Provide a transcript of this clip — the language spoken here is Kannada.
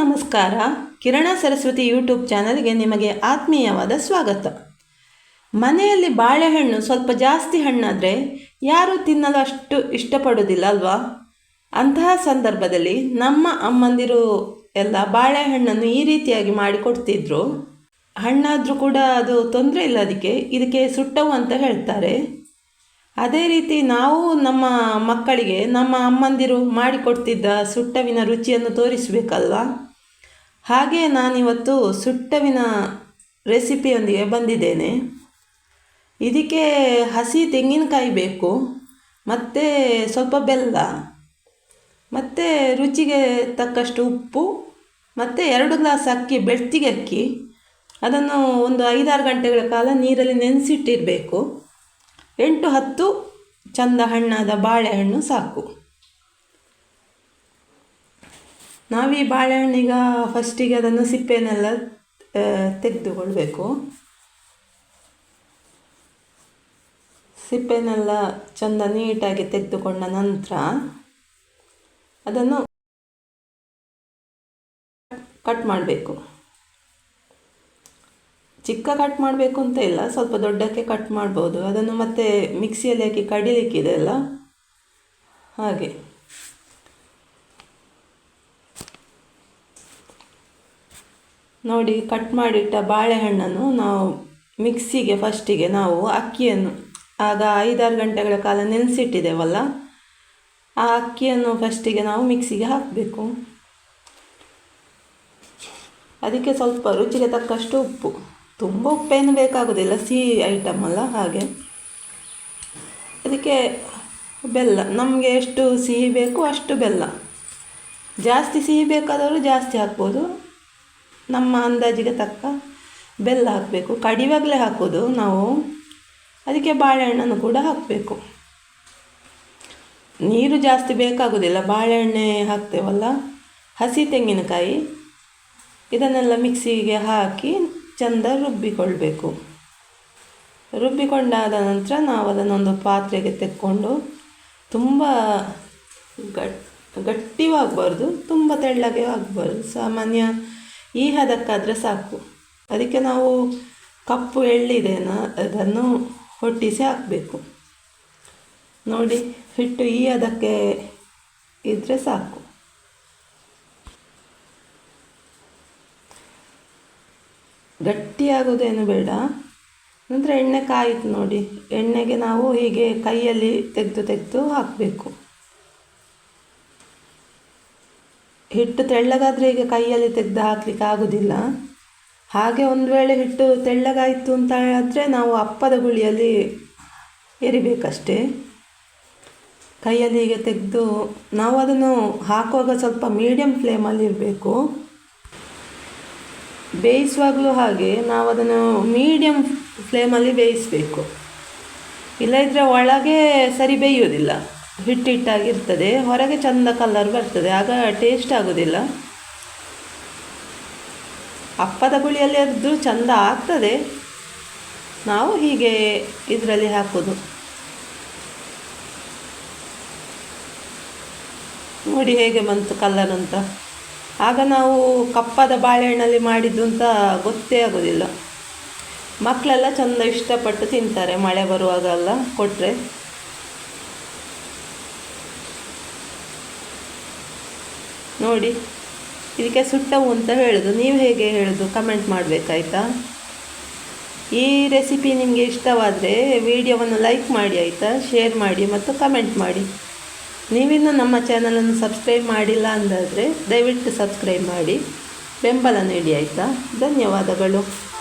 ನಮಸ್ಕಾರ. ಕಿರಣ ಸರಸ್ವತಿ ಯೂಟ್ಯೂಬ್ ಚಾನಲ್ಗೆ ನಿಮಗೆ ಆತ್ಮೀಯವಾದ ಸ್ವಾಗತ. ಮನೆಯಲ್ಲಿ ಬಾಳೆಹಣ್ಣು ಸ್ವಲ್ಪ ಜಾಸ್ತಿ ಹಣ್ಣಾದರೆ ಯಾರೂ ತಿನ್ನಲು ಅಷ್ಟು ಇಷ್ಟಪಡೋದಿಲ್ಲ ಅಲ್ವಾ ಅಂತಹ ಸಂದರ್ಭದಲ್ಲಿ ನಮ್ಮ ಅಮ್ಮಂದಿರು ಎಲ್ಲ ಬಾಳೆಹಣ್ಣನ್ನು ಈ ರೀತಿಯಾಗಿ ಮಾಡಿಕೊಡ್ತಿದ್ರು. ಹಣ್ಣಾದರೂ ಕೂಡ ಅದು ತೊಂದರೆ ಇಲ್ಲ ಅದಕ್ಕೆ, ಇದಕ್ಕೆ ಸುಟ್ಟವು ಅಂತ ಹೇಳ್ತಾರೆ. ಅದೇ ರೀತಿ ನಾವು ನಮ್ಮ ಮಕ್ಕಳಿಗೆ, ನಮ್ಮ ಅಮ್ಮಂದಿರು ಮಾಡಿಕೊಡ್ತಿದ್ದ ಸುಟ್ಟವಿನ ರುಚಿಯನ್ನು ತೋರಿಸಬೇಕಲ್ವಾ? ಹಾಗೆ ನಾನಿವತ್ತು ಸುಟ್ಟವಿನ ರೆಸಿಪಿಯೊಂದಿಗೆ ಬಂದಿದ್ದೇನೆ. ಇದಕ್ಕೆ ಹಸಿ ತೆಂಗಿನಕಾಯಿ ಬೇಕು, ಮತ್ತು ಸ್ವಲ್ಪ ಬೆಲ್ಲ, ಮತ್ತು ರುಚಿಗೆ ತಕ್ಕಷ್ಟು ಉಪ್ಪು, ಮತ್ತು ಎರಡು ಗ್ಲಾಸ್ ಅಕ್ಕಿ, ಬೆಳ್ತಿಗೆ ಅಕ್ಕಿ. ಅದನ್ನು ಒಂದು ಐದಾರು ಗಂಟೆಗಳ ಕಾಲ ನೀರಲ್ಲಿ ನೆನೆಸಿಟ್ಟಿರಬೇಕು. ಎಂಟು ಹತ್ತು ಚಂದ ಹಣ್ಣಾದ ಬಾಳೆಹಣ್ಣು ಸಾಕು. ನಾವೀ ಬಾಳೆಹಣ್ಣೀಗ ಫಸ್ಟಿಗೆ ಅದನ್ನು ಸಿಪ್ಪೆನೆಲ್ಲ ತೆಗೆದುಕೊಳ್ಬೇಕು. ಸಿಪ್ಪೆನೆಲ್ಲ ಚಂದ ನೀಟಾಗಿ ತೆಗೆದುಕೊಂಡ ನಂತರ ಅದನ್ನು ಕಟ್ ಮಾಡಬೇಕು. ಚಿಕ್ಕ ಕಟ್ ಮಾಡಬೇಕು ಅಂತ ಇಲ್ಲ, ಸ್ವಲ್ಪ ದೊಡ್ಡಕ್ಕೆ ಕಟ್ ಮಾಡ್ಬೋದು. ಅದನ್ನು ಮತ್ತೆ ಮಿಕ್ಸಿಯಲ್ಲಿ ಹಾಕಿ ಕಡಿಲಿಕ್ಕಿದೆ ಅಲ್ಲ? ಹಾಗೆ. ನೋಡಿ ಕಟ್ ಮಾಡಿಟ್ಟ ಬಾಳೆಹಣ್ಣನ್ನು ನಾವು ಮಿಕ್ಸಿಗೆ ಫಸ್ಟಿಗೆ ನಾವು ಅಕ್ಕಿಯನ್ನು, ಆಗ ಐದಾರು ಗಂಟೆಗಳ ಕಾಲ ನೆನೆಸಿಟ್ಟಿದ್ದೇವಲ್ಲ ಆ ಅಕ್ಕಿಯನ್ನು ಫಸ್ಟಿಗೆ ನಾವು ಮಿಕ್ಸಿಗೆ ಹಾಕಬೇಕು. ಅದಕ್ಕೆ ಸ್ವಲ್ಪ ರುಚಿಗೆ ತಕ್ಕಷ್ಟು ಉಪ್ಪು. ತುಂಬ ಉಪ್ಪೇನು ಬೇಕಾಗೋದಿಲ್ಲ. ಸಿಹಿ ಐಟಮ್ ಅಲ್ಲ ಹಾಗೆ. ಅದಕ್ಕೆ ಬೆಲ್ಲ. ನಮಗೆ ಎಷ್ಟು ಸಿಹಿ ಬೇಕು ಅಷ್ಟು ಬೆಲ್ಲ. ಜಾಸ್ತಿ ಸಿಹಿ ಬೇಕಾದವರು ಜಾಸ್ತಿ ಹಾಕ್ಬೋದು. ನಮ್ಮ ಅಂದಾಜಿಗೆ ತಕ್ಕ ಬೆಲ್ಲ ಹಾಕಬೇಕು. ಕಡಿವಾಗಲೇ ಹಾಕೋದು ನಾವು. ಅದಕ್ಕೆ ಬಾಳೆಹಣ್ಣನ್ನು ಕೂಡ ಹಾಕಬೇಕು. ನೀರು ಜಾಸ್ತಿ ಬೇಕಾಗೋದಿಲ್ಲ. ಬಾಳೆಹಣ್ಣೆ ಹಾಕ್ತೇವಲ್ಲ. ಹಸಿ ತೆಂಗಿನಕಾಯಿ. ಇದನ್ನೆಲ್ಲ ಮಿಕ್ಸಿಗೆ ಹಾಕಿ ಚೆಂದ ರುಬ್ಬಿಕೊಳ್ಬೇಕು. ರುಬ್ಬಿಕೊಂಡಾದ ನಂತರ ನಾವು ಅದನ್ನೊಂದು ಪಾತ್ರೆಗೆ ತೆಕ್ಕೊಂಡು ತುಂಬ ಗಟ್, ಗಟ್ಟಿವಾಗಬಾರ್ದು, ತುಂಬ ತೆಳ್ಳಗೆ ಆಗಬಾರ್ದು. ಸಾಮಾನ್ಯ ಈ ಹದಕ್ಕಾದರೆ ಸಾಕು. ಅದಕ್ಕೆ ನಾವು ಕಪ್ಪು ಎಳ್ಳಿದೇನ, ಅದನ್ನು ಹೊಟ್ಟಿಸಿ ಹಾಕಬೇಕು. ನೋಡಿ, ಹಿಟ್ಟು ಈ ಹದಕ್ಕೆ ಇದ್ದರೆ ಸಾಕು. ಗಟ್ಟಿಯಾಗೋದೇನು ಬೇಡ. ನಂತರ ಎಣ್ಣೆ ಕಾಯಿತು ನೋಡಿ. ಎಣ್ಣೆಗೆ ನಾವು ಹೀಗೆ ಕೈಯಲ್ಲಿ ತೆಗೆದು ತೆಗೆದು ಹಾಕಬೇಕು. ಹಿಟ್ಟು ತೆಳ್ಳಗಾದರೆ ಈಗ ಕೈಯಲ್ಲಿ ತೆಗೆದು ಹಾಕಲಿಕ್ಕೆ ಆಗೋದಿಲ್ಲ. ಹಾಗೆ ಒಂದು ವೇಳೆ ಹಿಟ್ಟು ತೆಳ್ಳಗಾಯಿತು ಅಂತ ಆದರೆ ನಾವು ಅಪ್ಪದ ಗುಳಿಯಲ್ಲಿ ಎರಿಬೇಕಷ್ಟೇ. ಕೈಯಲ್ಲಿ ಹೀಗೆ ತೆಗೆದು ನಾವು ಅದನ್ನು ಹಾಕುವಾಗ ಸ್ವಲ್ಪ ಮೀಡಿಯಮ್ ಫ್ಲೇಮಲ್ಲಿ ಇರಬೇಕು ಬೇಯಿಸುವಾಗಲೂ ಹಾಗೆ ನಾವು ಅದನ್ನು ಮೀಡಿಯಮ್ ಫ್ಲೇಮಲ್ಲಿ ಬೇಯಿಸಬೇಕು. ಇಲ್ಲದಿದ್ದರೆ ಒಳಗೆ ಸರಿ ಬೇಯೋದಿಲ್ಲ ಹಿಟ್ಟಿಟ್ಟಾಗಿರ್ತದೆ, ಹೊರಗೆ ಚಂದ ಕಲರ್ ಬರ್ತದೆ, ಆಗ ಟೇಸ್ಟ್ ಆಗೋದಿಲ್ಲ. ಅಪ್ಪದ ಗುಳಿಯಲ್ಲಿ ಅದು ಚಂದ ಆಗ್ತದೆ. ನಾವು ಹೀಗೆ ಇದರಲ್ಲಿ ಹಾಕೋದು. ನೋಡಿ ಹೇಗೆ ಬಂತು ಕಲ್ಲರ್ ಅಂತ. ಆಗ ನಾವು ಕಪ್ಪದ ಬಾಳೆಹಣ್ಣಲ್ಲಿ ಮಾಡಿದ್ದು ಅಂತ ಗೊತ್ತೇ ಆಗೋದಿಲ್ಲ. ಮಕ್ಕಳೆಲ್ಲ ಚೆಂದ ಇಷ್ಟಪಟ್ಟು ತಿಂತಾರೆ, ಮಳೆ ಬರುವಾಗೆಲ್ಲ ಕೊಟ್ಟರೆ ನೋಡಿ, ಇದಕ್ಕೆ ಸುಟ್ಟವು ಅಂತ ಹೇಳೋದು. ನೀವು ಹೇಗೆ ಹೇಳೋದು? ಕಮೆಂಟ್ ಮಾಡಬೇಕಾಯ್ತಾ? ಈ ರೆಸಿಪಿ ನಿಮಗೆ ಇಷ್ಟವಾದರೆ ವಿಡಿಯೋವನ್ನು ಲೈಕ್ ಮಾಡಿ ಆಯಿತಾ? ಶೇರ್ ಮಾಡಿ ಮತ್ತು ಕಮೆಂಟ್ ಮಾಡಿ. ನೀವಿನ್ನೂ ನಮ್ಮ ಚಾನಲನ್ನು ಸಬ್ಸ್ಕ್ರೈಬ್ ಮಾಡಿಲ್ಲ ಅಂದಾದರೆ ದಯವಿಟ್ಟು ಸಬ್ಸ್ಕ್ರೈಬ್ ಮಾಡಿ. ಬೆಂಬಲ ನೀಡಿ ಆಯಿತಾ? ಧನ್ಯವಾದಗಳು.